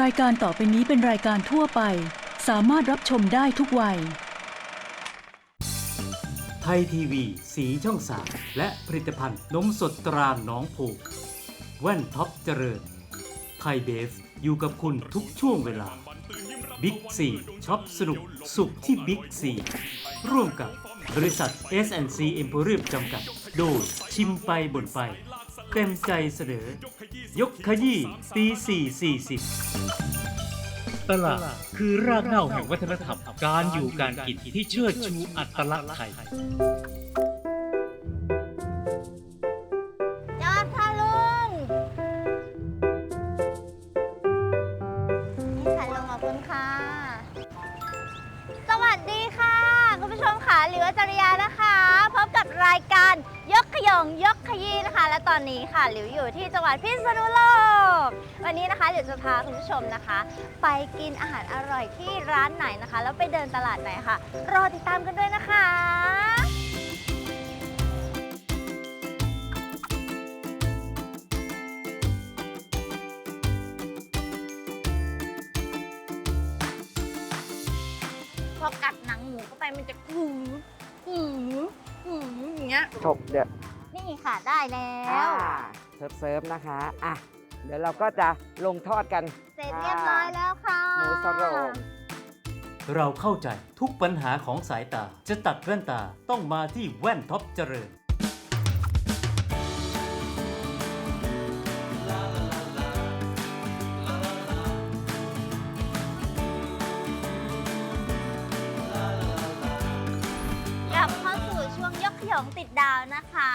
รายการต่อไปนี้เป็นรายการทั่วไป สามารถรับชมได้ทุกวัย ไทยทีวี สีช่อง3และผลิตภัณฑ์นมสดตราหน้องผูก แว่นท็อปเจริญ ไทยเบฟอยู่กับคุณทุกช่วงเวลา บิ๊กซีช็อปสนุกสุขที่บิ๊กซีร่วมกับบริษัท S&C e m p o r i u m จำกัด โดยชิมไปบ่นไป เต็มใจเสนอยกขยี้ตี440 ตลาดคือรากเหง้าแห่งวัฒนธรรม การอยู่การกินที่เชิดชูอัตลักษณ์ไทย พาคุณผู้ชมนะคะ ไปกินอาหารอร่อยที่ร้านไหนนะคะ แล้วไปเดินตลาดไหนค่ะ รอติดตามกันด้วยนะคะพอกัดหนังหมูเข้าไปมันจะหูหูหูอย่างเงี้ย ฉกเดี๋ยวนี่ค่ะได้แล้วอ่าเซิร์ฟเซิร์ฟนะคะ อะ เดี๋ยวเราก็จะลงทอดกันเสร็จเรียบร้อยแล้วค่ะหมูสโรงเราเข้าใจทุกปัญหาของสายตาจะตัดแว่นตาต้องมาที่แว่นท็อปเจริญ กลับเข้าสู่ช่วงยกขยงติดดาวนะคะ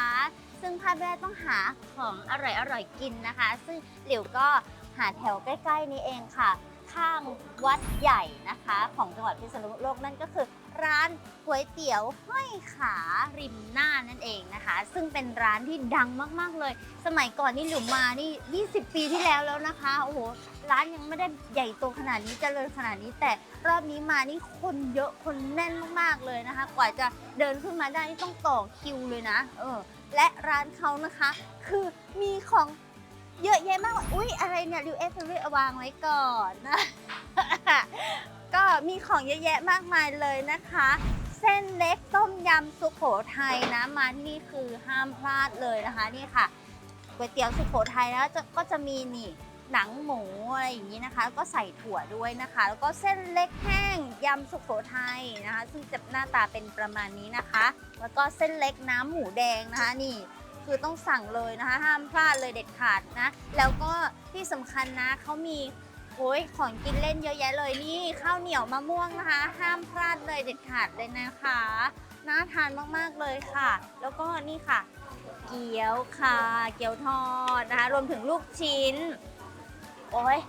ซึ่งพาแม่ต้องหาของอร่อยๆกินนะคะ ซึ่งหลิวก็หาแถวใกล้ ๆ นี้เองค่ะ ข้างวัดใหญ่นะคะ ของจังหวัดพิษณุโลกนั่นก็คือ ร้านก๋วยเตี๋ยวห้อยขาริมหน้านั่นเองนะคะ ซึ่งเป็นร้านที่ดังมากๆเลย สมัยก่อนนี่หลิวมานี่ 20 ปีที่แล้วแล้วนะคะโอ้โหร้านยังไม่ได้ใหญ่โตขนาดนี้เจริญขนาดนี้ แต่รอบนี้มานี่คนเยอะคนแน่นมากๆเลยนะคะ กว่าจะเดินขึ้นมาได้นี่ต้องต่อคิวเลยนะ เออ และร้านเขานะคะ คือมีของเยอะแยะมากอุ๊ยอะไรเนี่ยริวเอฟริวางไว้ก่อนนะก็มีของเยอะแยะมากมายเลยนะคะ เส้นเล็กต้มยำสุโขทัยนะมาที่นี่คือห้ามพลาดเลยนะคะนี่ค่ะก๋วยเตี๋ยวสุโขทัยแล้วก็จะมีนี่ หนังหมูอะไรอย่างนี้นะคะ ก็ใส่ถั่วด้วยนะคะ แล้วก็เส้นเล็กแห้งยำสุโขทัยนะคะ ซึ่งจะหน้าตาเป็นประมาณนี้นะคะ แล้วก็เส้นเล็กน้ำหมูแดงนะคะนี่คือต้องสั่งเลยนะคะ ห้ามพลาดเลยเด็ดขาดนะ แล้วก็ที่สำคัญนะเขามีโอ้ยของกินเล่นเยอะแยะเลยนี่ข้าวเหนียวมะม่วงนะคะ ห้ามพลาดเลยเด็ดขาดเลยนะคะน่าทานมากๆเลยค่ะ แล้วก็นี่ค่ะ เกี๊ยวค่ะ เกี๊ยวทอดนะคะ รวมถึงลูกชิ้น โอ้ย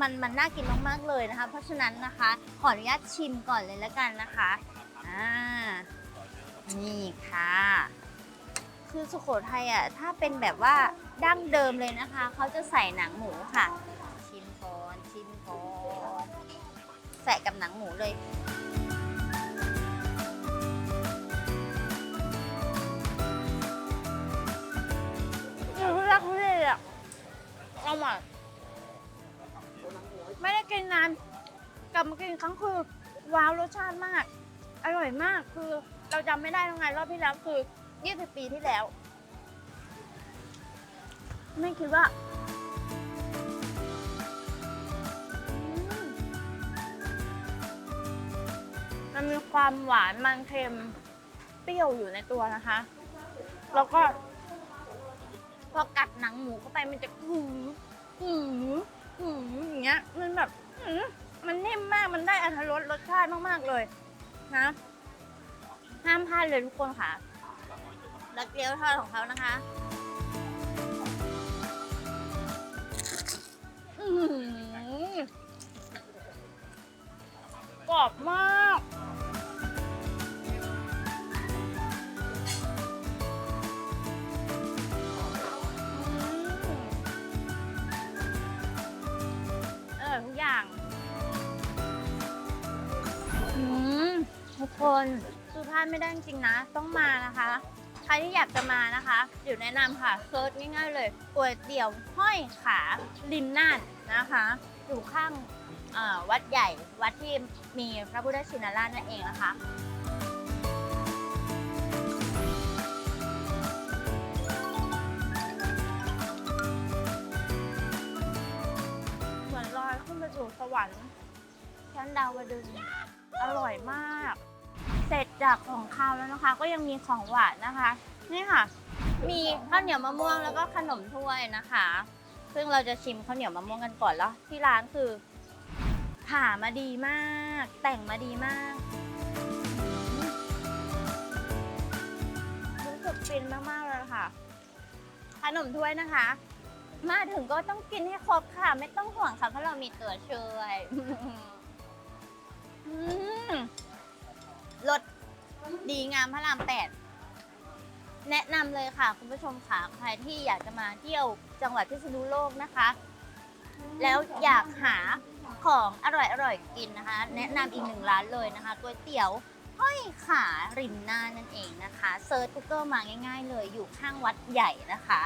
มันมันน่ากินมากๆเลยนะคะ เพราะฉะนั้นนะคะ ขออนุญาตชิมก่อนเลยแล้วกันนะคะอ่านี่ค่ะ คือสุโขทัยอะถ้าเป็นแบบว่าดั้งเดิมเลยนะคะ เขาจะใส่หนังหมูค่ะ ชิมก่อนชิมก่อนใส่กับหนังหมูเลยอรักเลยอะเอามา ไม่ได้กินนานกลับมากินอีกครั้งคือว้าวรสชาติมาก อร่อยมากคือเราจำไม่ได้ยังไงรอบที่แล้วคือ 20 ปีที่แล้ว ไม่คิดว่าอืมมันมีความหวานมันเค็ม เปรี้ยวอยู่ในตัวนะคะ แล้วก็ พอกัดหนังหมูเข้าไปมันจะหืมหืม หืมอย่างเงี้ยมันแบบหืมมันนิ่มมากมันได้อรรถรสรสชาติมากๆเลยนะห้ามพลาดเลยทุกคนค่ะรักเกี๊ยวทอดของเขานะคะ คนคือพลาดไม่ได้จริงๆนะ ต้องมานะคะ ใครที่อยากจะมานะคะเดี๋ยวแนะนำค่ะเซิร์ชง่ายๆเลยก๋วยเตี๋ยวห้อยขาริมน่านนะคะ อยู่ข้างวัดใหญ่วัดที่มีพระพุทธชินราชนั่นเองนะคะเหมือนลอยขึ้นไปสู่สวรรค์ชั้นดาวดึงอร่อยมาก เสร็จจากของคาวแล้วนะคะ ก็ยังมีของหวานนะคะ นี่ค่ะ มีข้าวเหนียวมะม่วงแล้วก็ขนมถ้วยนะคะ ซึ่งเราจะชิมข้าวเหนียวมะม่วงกันก่อนแล้วที่ร้านคือผ่ามาดีมาก แต่งมาดีมากรู้สึกฟินมากๆเลยค่ะ ขนมถ้วยนะคะ มาถึงก็ต้องกินให้ครบค่ะ ไม่ต้องห่วงค่ะเพราะเรามีตัวช่วย อืม รสดีงามพระรามแปดแนะนำเลยค่ะ คุณผู้ชมค่ะใครที่อยากจะมาเที่ยวจังหวัดพิษณุโลกนะคะ แล้วอยากหาของอร่อยๆกินนะคะ แนะนำอีกหนึ่งร้านเลยนะคะก๋วยเตี๋ยวห้อยขาริมหน้านั่นเองนะคะเซิร์ช Google มาง่ายๆ เลยอยู่ข้างวัดใหญ่นะคะ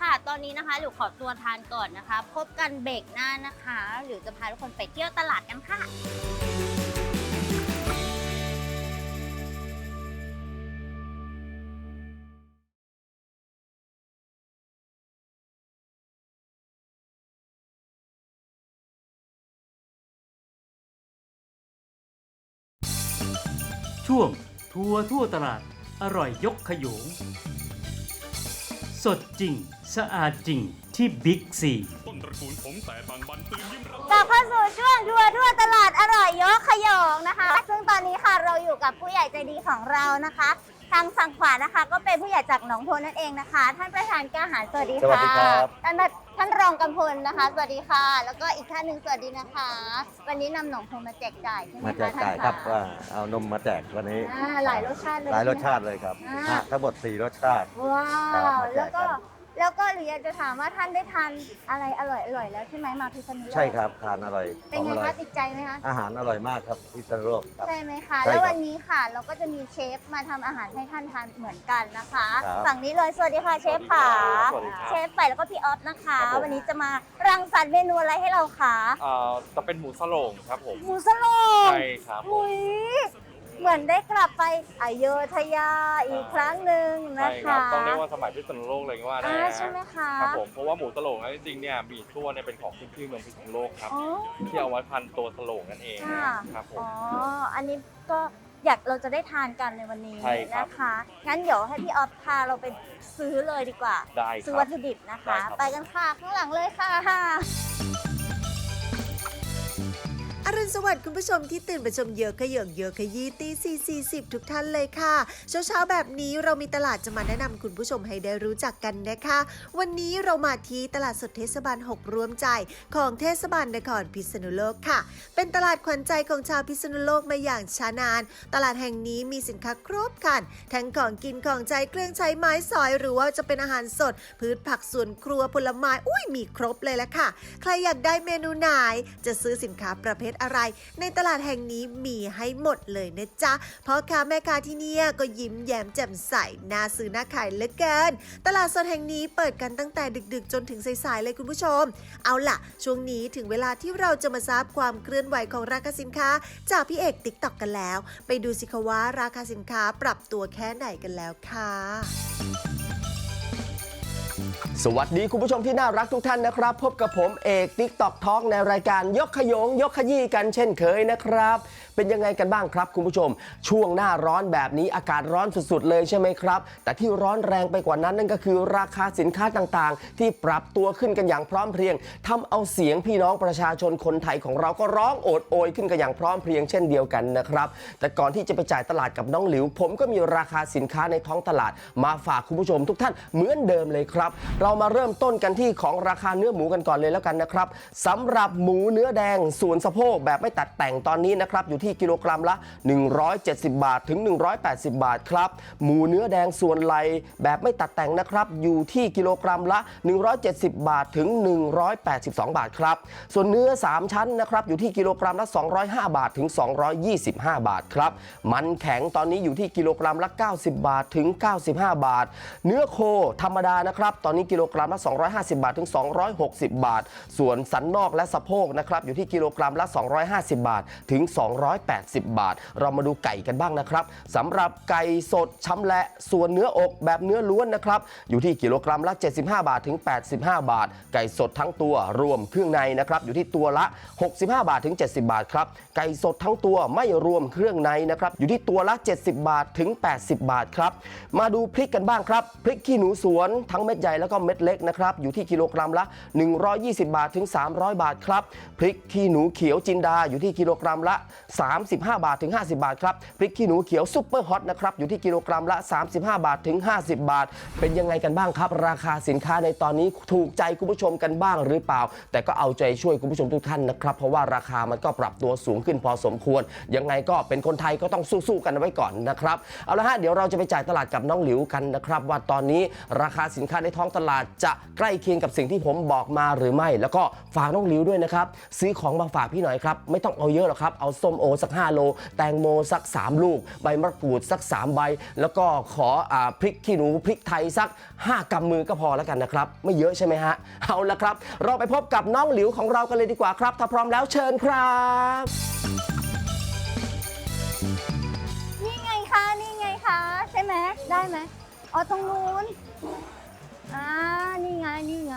ค่ะตอนนี้นะคะหลิวขอตัวทานก่อนนะคะ พบกันเบรกหน้านะคะหลิวจะพาทุกคนไปเที่ยวตลาดกันค่ะ ช่วงทัวร์ทั่วตลาดอร่อยยกขยง สดจริง สะอาดจริงที่บิ๊กซี ต้นตระกูลผมแต่บางบันตื่นยิ้มรับกลับเข้าสู่ช่วงทัวร์ทั่วตลาดอร่อยยกขยงนะคะ ซึ่งตอนนี้ค่ะเราอยู่กับผู้ใหญ่ใจดีของเรานะคะ ทางฝั่งขวานะคะ ก็เป็นผู้ใหญ่จากหนองโพนั่นเองนะคะ ท่านประธานกล้าหารสวัสดีค่ะสวัสดีครับ ท่านประท่านรองกำพลนะคะ สวัสดีค่ะ แล้วก็อีกท่านหนึ่งสวัสดีนะคะ วันนี้นำหนองโพมาแจกจ่ายใช่ไหมมาคะแจกจ่ายท่นครับะว่าเอานมมาแจกวันนี้อ่าหลายรสชาติเลย หลายรสใไหมชาติเลยครับอ่าฮะทั้งหมด 4 รสชาติ ว้าครับวมาแจแล้วกกัก็น แล้วก็หรืออยากจะถามว่าท่านได้ทานอะไรอร่อยอร่อยๆแล้วใช่ไหมมาพิษณุโลกใช่ครับทานอร่อยเป็นของไงอร่อคะยติดใจไหมคะอาหารอร่อยมากครับที่สโลกครับ ใช่ไหมคะใช่ครับแล้ววันนี้ค่ะเราก็จะมีเชฟมาทำอาหารให้ท่านทานเหมือนกันนะคะครับฝั่งนี้เลยสวัสดีค่ะเชฟค่ะสวัสดีครับเชฟไปแล้วก็พี่ออฟนะคะครับผมวันนี้จะมารังสรรค์เมนูอะไรให้เราคะเอ่อจะเป็นหมูสโลงครับผมหมูสโลงใช่ครับผมหุย เหมือนได้กลับไปอโยธยาอีกครั้งหนึ่งใช่นะครัคะบต้องเรียกว่าสมัยพิษณุโลกเลยก็ว่าได้อ่านะใช่ไหมคะครับผมเพราะว่าหมูสโลงนั้นจริงๆเนี่ยมีทั่วเนี่ยเป็นของขึ้นชื่อเมืองพิษณุโลกครับ อ๋อ ที่เอาไว้พันตัวสโลงนั่นเองค่ะครับผม อ๋อ อันนี้ก็อยากเราจะได้ทานกันในวันนี้ใช่ครับนะคะ งั้นเดี๋ยวให้พี่ออฟพาเราไปซื้อเลยดีกว่า ได้คซื้อรัวับตถุดิบนะคะได้ครับ ไปกันค่ะ ข้างหลังเลยค่ะอรุณ สวัสดิ์คุณผู้ชมที่ตื่นมาชมเยอะขยงเยอะขยี้ตีสี่สี่สิบทุกท่านเลยค่ะ เช้าเช้าๆแบบนี้เรามีตลาดจะมาแนะนำคุณผู้ชมให้ได้รู้จักกันนะคะ วันนี้เรามาที่ตลาดสดเทศบาล 6 รวมใจ ของเทศบาลนครพิษณุโลกค่ะ เป็นตลาดขวัญใจของชาวพิษณุโลกมาอย่างช้านาน ตลาดแห่งนี้มีสินค้าครบครันทั้งของกินของใจเครื่องใช้ไม้สอยหรือว่าจะเป็นอาหารสด พืชผักสวนครัวผลไม้อุ้ยมีครบเลยละค่ะ ใครอยากได้เมนูไหนจะซื้อสินค้าประเภทอะไรในตลาดแห่งนี้มีให้หมดเลยนะจ๊ะเพราะค้าแม่ค้าที่เนี่ยก็ยิ้มแย้มแจ่มใสน่าซื้อน่าขายเหลือเกิน ตลาดสดแห่งนี้เปิดกันตั้งแต่ดึกๆ จนถึงสายๆเลยคุณผู้ชม เอาล่ะ ช่วงนี้ถึงเวลาที่เราจะมาทราบความเคลื่อนไหวของราคาสินค้า จากพี่เอกติ๊กต็อกกันแล้ว ไปดูสิคะว่าราคาสินค้าปรับตัวแค่ไหนกันแล้วค่ะ สวัสดีคุณผู้ชมที่น่ารักทุกท่านนะครับ พบกับผมเอกติ๊กตอกทอกในรายการยกขยง ยกขยี้กันเช่นเคยนะครับ เป็นยังไงกันบ้างครับคุณผู้ชม ช่วงหน้าร้อนแบบนี้อากาศร้อนสุดๆเลยใช่ไหมครับ แต่ที่ร้อนแรงไปกว่านั้นนั่นก็คือราคาสินค้าต่างๆ ที่ปรับตัวขึ้นกันอย่างพร้อมเพรียงทำเอาเสียงพี่น้องประชาชนคนไทยของเราก็ร้องโอดโอยขึ้นกันอย่างพร้อมเพรียงเช่นเดียวกันนะครับแต่ก่อนที่จะไปจ่ายตลาดกับน้องหลิว ผมก็มีราคาสินค้าในท้องตลาด มาฝากคุณผู้ชมทุกท่านเหมือนเดิมเลยครับเราามาเริ่มต้นกันที่ของราคาเนื้อหมูกันก่อนเลยแล้วกันนะครับสำหรับหมูเนื้อแดงส่วนสะโพกแบบไม่ตัดแต่งตอนนี้นะครับอยู่ที่ที่กิโลกรัมละ 170 บาทถึง 180 บาทครับหมูเนื้อแดงส่วนไหลแบบไม่ตัดแต่งนะครับอยู่ที่กิโลกรัมละ 170 บาทถึง 182 บาทครับส่วนเนื้อ 3 ชั้นนะครับอยู่ที่กิโลกรัมละ 205 บาทถึง 225 บาทครับมันแข็งตอนนี้อยู่ที่กิโลกรัมละ 90 บาทถึง 95 บาท เนื้อโคธรรมดานะครับตอนนี้กิโลกรัมละ 250 บาทถึง 260 บาท ส่วนสันนอกและสะโพกนะครับอยู่ที่กิโลกรัมละ 250 บาทถึง 280 บาท เรามาดูไก่กันบ้างนะครับสำหรับไก่สดชำแหละส่วนเนื้ออกแบบเนื้อล้วนนะครับอยู่ที่กิโลกรัมละ 75 บาทถึง 85 บาท ไก่สดทั้งตัวรวมเครื่องในนะครับอยู่ที่ตัวละ 65 บาทถึง 70 บาทครับไก่สดทั้งตัวไม่รวมเครื่องในนะครับอยู่ที่ตัวละ 70 บาทถึง 80 บาทครับมาดูพริกกันบ้างครับพริกขี้หนูสวนทั้งเม็ดใหญ่แล้วก็เม็ดเล็กนะครับอยู่ที่กิโลกรัมละ 120 บาทถึง 300 บาทครับพริกขี้หนูเขียวจินดาอยู่ที่กิโลกรัมละ 35 บาทถึง 50 บาทครับพริกขี้หนูเขียวซุปเปอร์ฮอตนะครับอยู่ที่กิโลกรัมละ 35 บาทถึง 50 บาท เป็นยังไงกันบ้างครับ ราคาสินค้าในตอนนี้ถูกใจคุณผู้ชมกันบ้างหรือเปล่า แต่ก็เอาใจช่วยคุณผู้ชมทุกท่านนะครับเพราะว่าราคามันก็ปรับตัวสูงขึ้นพอสมควร ยังไงก็เป็นคนไทยก็ต้องสู้ๆกันไว้ก่อนนะครับเอาละฮะเดี๋ยวเราจะไปจ่ายตลาดกับน้องหลิวกันนะครับว่าตอนนี้ราคาสินค้าในท้องตลาดจะใกล้เคียงกับสิ่งที่ผมบอกมาหรือไม่ แล้วก็ฝากน้องหลิวด้วยนะครับ ซื้อของมาฝากพี่หน่อยครับ ไม่ต้องเอาเยอะหรอกครับ เอาส้มโอสัก 5 โล แตงโมสัก 3 ลูก ใบมะกรูดสัก 3 ใบ แล้วก็ขออพริกขี้หนูพริกไทยสัก 5กำมือก็พอแล้วกันนะครับ ไม่เยอะใช่ไหมฮะ เอาละครับ เราไปพบกับน้องหลิวของเรากันเลยดีกว่าครับ ถ้าพร้อมแล้วเชิญครับนี่ไงคะนี่ไงคะ ใช่ไหมได้ไหมอ๋อตรงนู้น อ่านี่ไงนี่ไง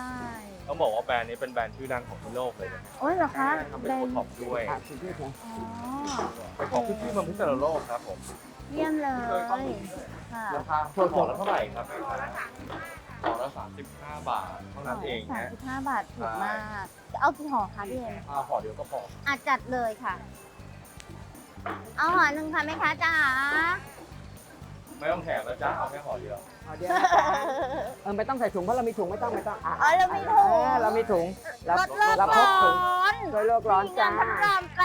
ต้องบอกว่าแบรนด์นี้เป็นแบรนด์ชื่อดังของทั่วโลกเลยนะโอ้ยเหรอคะทำเป็นโคท็อปด้วยอะคุณพี่คะอ๋อเป็นของขึ้นชื่อเมืองพิษณุโลกครับผมเยี่ยมเลยค่ะราคาห่อละเท่าไหร่ครับห่อละ35บาทเท่านั้นเองสามนะสิบห้าบาทถูกมากเอากี่ห่อคะพี่เอ็มอ่าห่อเดียวก็พออะจัดเลยค่ะ เอาห่อหนึ่งค่ะแม่ค้าจ๋าไม่ต้องแถมแล้วจ้าเอาแค่ห่อเดียว เอาเดี๋ยวนะคะเออไม่ต้องใส่ถุงเพราะเรามีถุงไม่ต้องไม่ต้องะอ๋อเรามีถุง เออเรามีถุงเราลดโลกเราพร้กถุงอนช่วยโลกร้อนจ้ามีเงินพันรามแป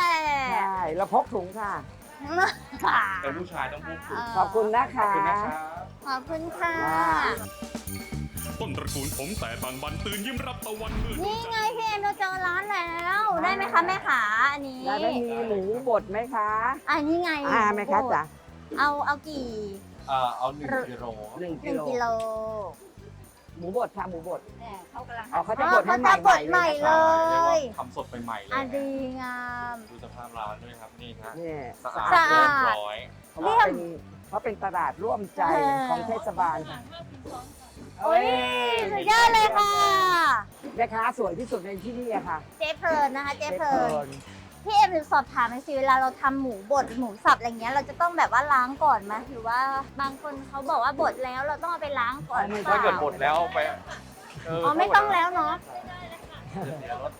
ใช่เราพกถุงค่ะ เป็นผู้ชายต้องพูดถูกขอบคุณนะขอบคะ คุณนะครับ ขอบคุณค่ะ ต้นตระกูลผมแต่บางบันตื่นยิ้มรับตะวันเมื่อนี่ไงพี่เอ็มเราเจอร้านแล้ว ได้ไหมคะแม่ขาอันนี้ แล้วได้มีหมูบดไหมคะ อันนี้ไงอ่าไหมคะจ๋าเอาเอากี่ อ่าเอาหนึ่งกิโลหนึ่งหกินึ่งโลกิโลหมูบดค่ะหมูบดเขากำลังอ๋อเขาจะอ๋อบดให้เขาจะบดใหใหม่ม่ๆเลเลยเรียกยว่าทำสดใหม่ๆเลยอะนะดีงาม ดูสภาพร้านด้วยครับนี่ฮะนี่สะอาดสะอาด เรียบร้อย เพราะว่าเป็นเพราะเป็นตลาดร่วมใจเออของเทศบาลค่ะโอ้ยสุดยอดเลยค่ะ แม่ค้าสวยที่สุดในที่นี่อะค่ะ เจ๊เพลินนะคะ เจ๊เพลิน พี่เอ็มสอบถามหน่อยสิเวลาเราทำหมูบดหมูสับอะไรเงี้ยเราจะต้องแบบว่าล้างก่อนไหมหรือว่าบางคนเขาบอกว่าบดแล้วเราต้องเอาไปล้างก่อนไม่ปล่ถ้าเกิดบดแล้วเอาไปอ๋อไม่ต้องแล้วเนาะเสียรส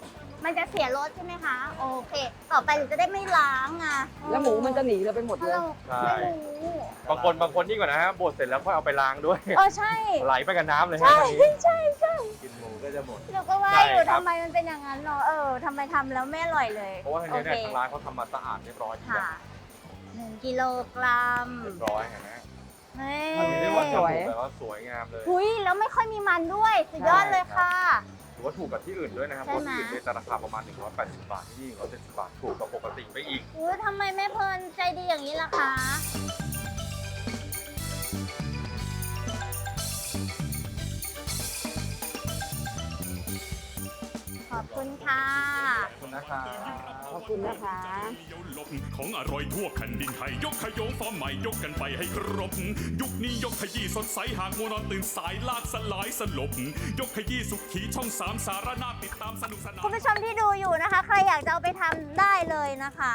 มันจะเสียรสใช่ไหมคะ โอเค ต่อไปเราจะได้ไม่ล้างอะแล้วหมูมันจะหนีเราไปหมดเพราะเลยเราไม่รู้บางคนบางคนนี่งกว่านะฮะบดเสร็จแล้วก็เอาไปล้างด้วย เออใช่ ไหลไปกับน้ำเลยฮะใช่วันนี้ ใช่ใช่ กินหมูก็จะหมดเราก็ว่าใช่อยู่ครับทำไมมันเป็นอย่างนั้นเนาะเออทำไมทำแล้วไม่อร่อยเลยเพราะว่าทางโอนี้เคเนี่ยทางร้านเขาทำมาสะอาดเรียบร้อยดีค่ะหนึ่งกิโลกรัมเรียบร้อยเห็นไหมเฮ้มันเรียกว่ายสวยแบบว่าสวยงามเลย หุยแล้วไม่ค่อยมีมันด้วยสุดยอดเลยค่ะ ถือว่าถูกกับที่อื่นด้วยนะครับใช่เพราะไหม ที่อื่นเนี่ยจะราคาประมาณ 180 บาทที่นี่170บาทถูกกว่าปกติไปอีก อุ้ยทำไมแม่เพลินใจดีอย่างนี้ล่ะคะ คุณค่ะ ขอบคุณนะครับขอบคุณนะคะ เดี๋ยวหลบของอร่อยทั่วแผ่นดินไทย ยกขยงฟอร์มใหม่ยกกันไปให้ครบ ยุคนี้ยกขยี้สดใสหากมัวนอนตื่นสายลากสลายสลบ ยกขยี้สุขีช่องสามสารนาติดตามสนุกสนาน คุณผู้ชมที่ดูอยู่นะคะ ใครอยากจะเอาไปทำได้เลยนะคะ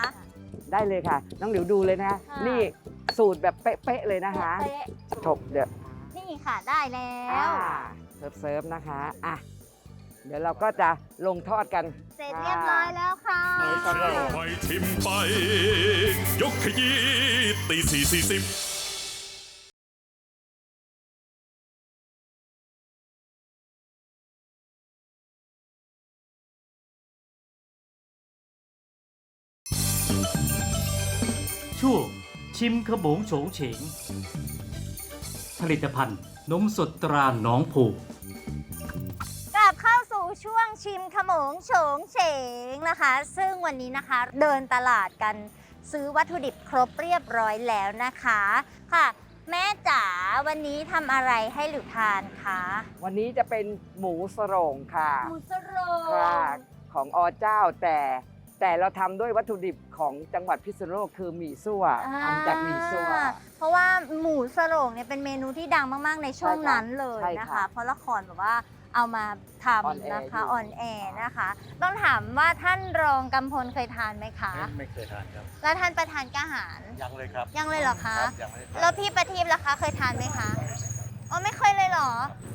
ได้เลยค่ะ น้องหลิวดูเลยนะ ค่ะ นี่สูตรแบบเป๊ะๆเลยนะคะเป๊ะถกเดี๋ยวๆนี่ค่ะได้แล้วอ่าเซิร์ฟเซิร์ฟนะคะอะ เดี๋ยวเราก็จะลงทอดกัน เสร็จเรียบร้อยแล้วค่ะไปเที่ยวไปชิมไป ยกขยี้ตีสี่สี่สิบช่วงชิมขบงโฉงเฉง ผลิตภัณฑ์นมสดตราหนองผูกกลับเข้าสู่ ช่วงชิมขโมงโฉงเฉงนะคะ ซึ่งวันนี้นะคะเดินตลาดกันซื้อวัตถุดิบครบเรียบร้อยแล้วนะคะค่ะ แม่จ๋าวันนี้ทำอะไรให้หลิวทานคะวันนี้จะเป็นหมูสโรงค่ะหมูสโรค่ะของอเจ้าแต่แต่เราทำด้วยวัตถุดิบของจังหวัดพิษณุโลกคือหมี่ซั่วทำจากหมี่ซั่วเพราะว่าหมูสโรงเนี่ยเป็นเมนูที่ดังมาก ๆ ในช่วงใช่ค่ะนั้นเลยใช่นะค่ะคะ เพราะละครแบบว่า เอามาทออนแอำร์นะคะอยู่ออนแอร์นะคะ ต้องถามว่าท่านรองกำพลเคยทานไหมคะ ไม่เคยทานครับ แล้วท่านประธานกล้าหาร ยังเลยครับ ยังเลยเหรอคะครับยังไม่ได้ทานแล้วพี่ประทีปล่ะคะเคยทานไหมคะอ๋อไม่เคยเลยเหรอ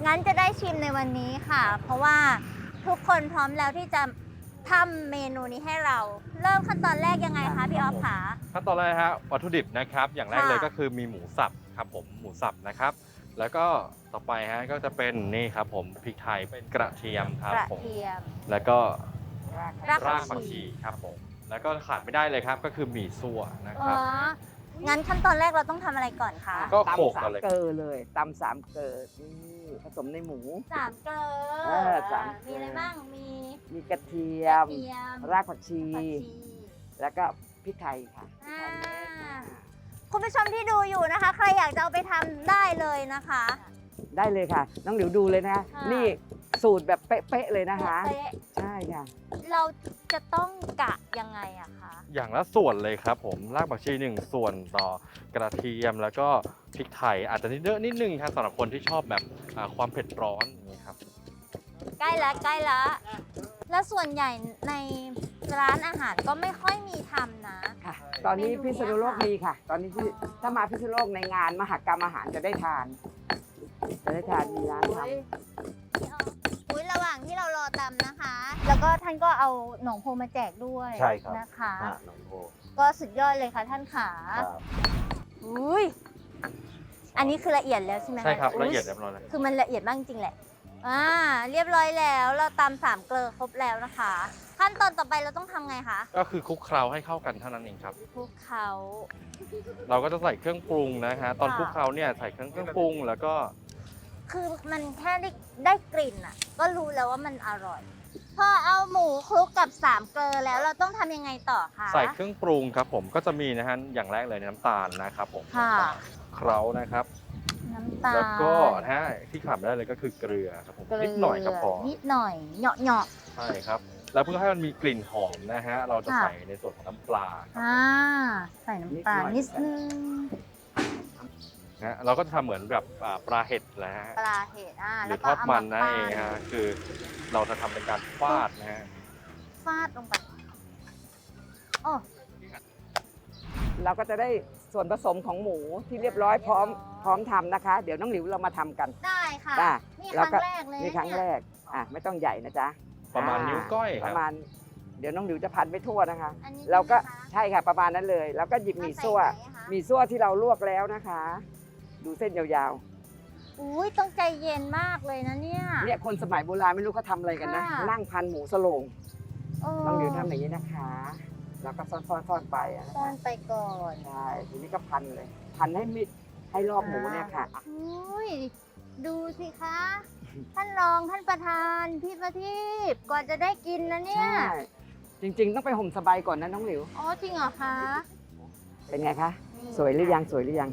งั้นจะได้ชิมในวันนี้ค่ะ เพราะว่าทุกคนพร้อมแล้วที่จะทำเมนูนี้ให้เราเริ่มขั้นตอนแรกยังไงคะพี่ออฟคะขั้นตอนแรกฮะวัตถุดิบนะครับ อย่างแรกเลยค่ะก็คือมีหมูสับครับผมหมูสับนะครับ แล้วก็ต่อไปฮะก็จะเป็นนี่ครับผมพริกไทยเป็นกระเทียมครับกระผมเทียมแล้วก็รากรากผัผักกชีชีครับผมแล้วก็ขาดไม่ได้เลยครับก็คือหมี่ซั่วนะคอ๋รับองั้นขั้นตอนแรกเราต้องทำอะไรก่อนคะก็ตำโขลกสาก่อมนเลย เกลอเลยตำสามเกลอนี่ผสมในหมู สามเกลืเออสามเกลอมีอะไรบ้างมีมีกระเทียกระม เทียมรากผักชี ผักชีแล้วก็พริกไทยค่ะอ่า คุณผู้ชมที่ดูอยู่นะคะ ใครอยากจะเอาไปทำได้เลยนะคะ ได้เลยค่ะ น้องหลิวดูเลยนะค่ะ นี่สูตรแบบเป๊ะๆเลยนะคะ เป๊ะใช่ค่ะๆเราจะต้องกะยังไงอะคะ อย่างละส่วนเลยครับผมรากผักชีหนึ่งส่วนต่อกระเทียมแล้วก็พริกไทยอาจจะนิดเยอะนิดนึงครับสำหรับคนที่ชอบแบบอ่าความเผ็ดร้อนอย่างนี้ครับ ใกล้ละใกล้ละ แล้วส่วนใหญ่ในร้านอาหารก็ไม่ค่อยมีทำนะ ค่ะ ตอนนี้เมนูพิษณุโลกเนี้มียค่ะค่ะ ตอนนี้ที่ถ้ามาพิษณุโลกในงานมหกรรมอาหารจะได้ทาน จะได้ทานมีร้านทอุ้ยระหว่างที่เรารอตำนะคะ แล้วก็ท่านก็เอาหนองโพมาแจกด้วยใช่ครับ นะคะอะน้องโบก็สุดยอดเลยค่ะท่านขาครับอุ้ยอันนี้คือละเอียดแล้วใช่ไหมะใช่ครับอุ๊ละเอียดเรียบร้อยเลยคือมันละเอียดมากจริงๆแหละ อ่าเรียบร้อยแล้วเราตำสามเกลือครบแล้วนะคะ ขั้นตอนต่อไปเราต้องทำไงคะก็คือคลุกเคล้าให้เข้ากันเท่านั้นเองครับ คลุกเขา เราก็จะใส่เครื่องปรุงนะฮะตอนค่ะ คลุกเคล้าเนี่ยใส่เครื่องเครื่องปรุง แล้วก็คือมันแค่ได้ได้กลิ่นอะ ก็รู้แล้วว่ามันอร่อย พอเอาหมูคลุกกับสามเกลือแล้วเราต้องทำยังไงต่อคะใส่เครื่องปรุงครับผมก็จะมีนะฮะอย่างแรกเลยน้ำตาลนะครับผมค่ะเคล้านะครับ น้ำตาลแล้วก็นะฮะที่ขาดไม่ได้เลยก็คือเกลือครับผมเกลืนิดหน่อยก็พอนิดหน่อยเหยาะเหยาะใช่ครับ แล้วเพื่อให้มันมีกลิ่นหอมนะฮะเราจะค่ะใส่ในส่วนของน้ำปลาครับอ่าใส่น้ำตาลนิดนึงนะฮะเราก็จะทำเหมือนแบบอ่าปลาเห็ดนะฮะปลาเห็ดอ่าหรืแล้อวทก็อดเอามัมานนะปั้เองฮะคือเราจะทำเป็นการฟาดนะฮะฟาดลงไปโอ้ำเราก็จะได้ ส่วนผสมของหมูที่เรียบร้อยพร้อมพร้อมทำนะคะ เดี๋ยวน้องหลิวเรามาทำกันได้ค่ะจ้ะนี่คแล้วรั้งก็แรกเลยนี่ครั้งแรกอะไม่ต้องใหญ่นะจ๊ะประมาณอ่นิ้วก้อยปครับ ระมาณ เดี๋ยวน้องหลิวจะพันไปทั่วนะคะ อันนี้เราก็ใช่ไหมคะใช่ค่ะประมาณนั้นเลย แล้วก็หยิบหมี่ซั่วใส่ไหนอะคะหมี่ซั่วที่เราลวกแล้วนะคะ ดูเส้นยาวอุ้ยต้องใจเย็นมากเลยนะเนี่ย ๆเนี่ยคนสมัยโบราณไม่รู้เขาทำอะไรกันนะค่ะ นั่งพันหมูสโลงโอ้น้องหลิวทำอย่างนี้นะคะ แล้วก็ซ่อนๆๆไปอะนะซ่อคะนไปก่อนใช่ทีนี้ก็พันเลย พันให้มิดให้รอบหมูเนี่ยค่ะอุ้ยดูสิคะ ท่านรองท่านประธานพี่ประทีปกว่าจะได้กินนะเนี่ย ใช่จริง ๆ ต้องไปห่มสบายก่อนนะน้องหลิว อ๋อจริงเหรอคะเป็นไงคะ นี่สวยหรือยังสวยหรือยัง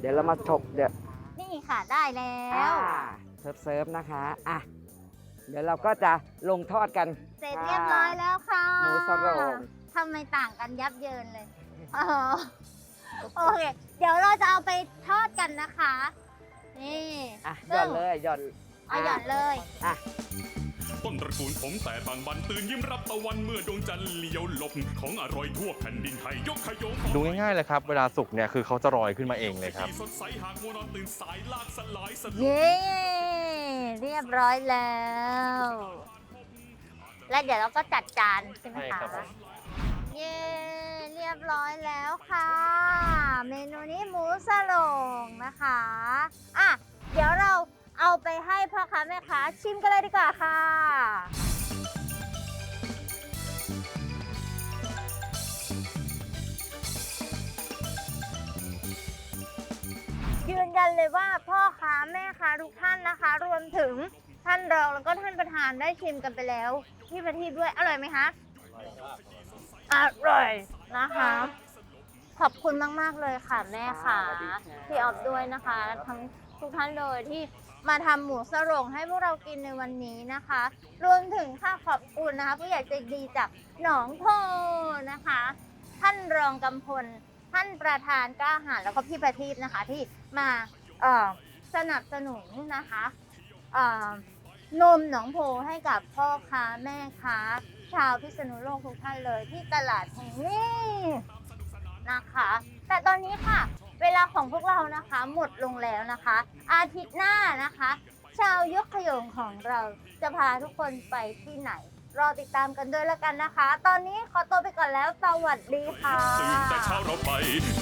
เดี๋ยวเรามาถกเดี๋ยวนี่ค่ะได้แล้วอ่าเซิร์ฟเซิร์ฟนะคะอะเดี๋ยวเราก็จะลงทอดกัน เสร็จเรียบร้อยแล้วค่ะ หมูสโรงทำ ไมต่างกันยับเยินเลยอ๋อโอเค เดี๋ยวเราจะเอาไปทอดกันนะคะ นี่อะหย่อนเลยหย่อนเอาหย่อนเลยอะต้นตระกูลผมแต่บางบันตื่นยิ้มรับตะวันเมื่อดวงจันทร์เลี้ยวหลบของอร่อยทั่วแผ่นดินไทยยกขยงดูง่ายๆเลยครับ เวลาสุกเนี่ยคือเขาจะลอยขึ้นมาเองเลยครับสดใสหากมัวนอนตื่นสายลากสลายสลบเย้เรียบร้อยแล้ว แล้วเดี๋ยวเราก็จัดจานใช่ไหมใช่คะครับผม เย่เรียบร้อยแล้วค่ะ เมนูนี้หมูสลงนะคะอะเดี๋ยวเราเอาไปให้พ่อค้าแม่ค้าชิมกันเลยดีกว่าค่ะ ยืนยันเลยว่าพ่อค้าแม่ค้าทุกท่านนะคะ รวมถึงท่านรองแล้วก็ท่านประธานได้ชิมกันไปแล้ว ที่ประทีด้วยอร่อยไหมคะ อร่อยนะคะ ขอบคุณมาก ๆ เลยค่ะแม่ค่ะสวัสดีค่ะ พี่ออฟด้วยนะคะ ทั้งทุกท่านเลยที่มาทำหมูสโรงให้พวกเรากินในวันนี้นะคะ รวมถึงค่ะขอบคุณนะคะ ผู้ใหญ่ใจดีจากหนองโพนะคะ ท่านรองกำพล ท่านประธานกล้าหาญแล้วก็พี่ประทีปนะคะ ที่มาเอ่อสนับสนุนนะคะเอ่อนมหนองโพให้กับพ่อค้าแม่ค้า ชาวพิษณุโลกทุกท่านเลยที่ตลาดแห่งนี้นะคะ แต่ตอนนี้ค่ะ เวลาของพวกเรานะคะหมดลงแล้วนะคะ อาทิตย์หน้านะคะ ชาวยกขยงของเราจะพาทุกคนไปที่ไหน รอติดตามกันด้วยแล้วกันนะคะ ตอนนี้ขอตัวไปก่อนแล้ว สวัสดีค่ะ ตื่นแต่เช้าเราไป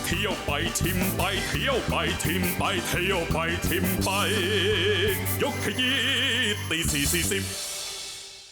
เที่ยวไปชิมไป เที่ยวไปชิมไปเที่ยวไปชิมไป ยกขยี้ตีสี่สี่สิบ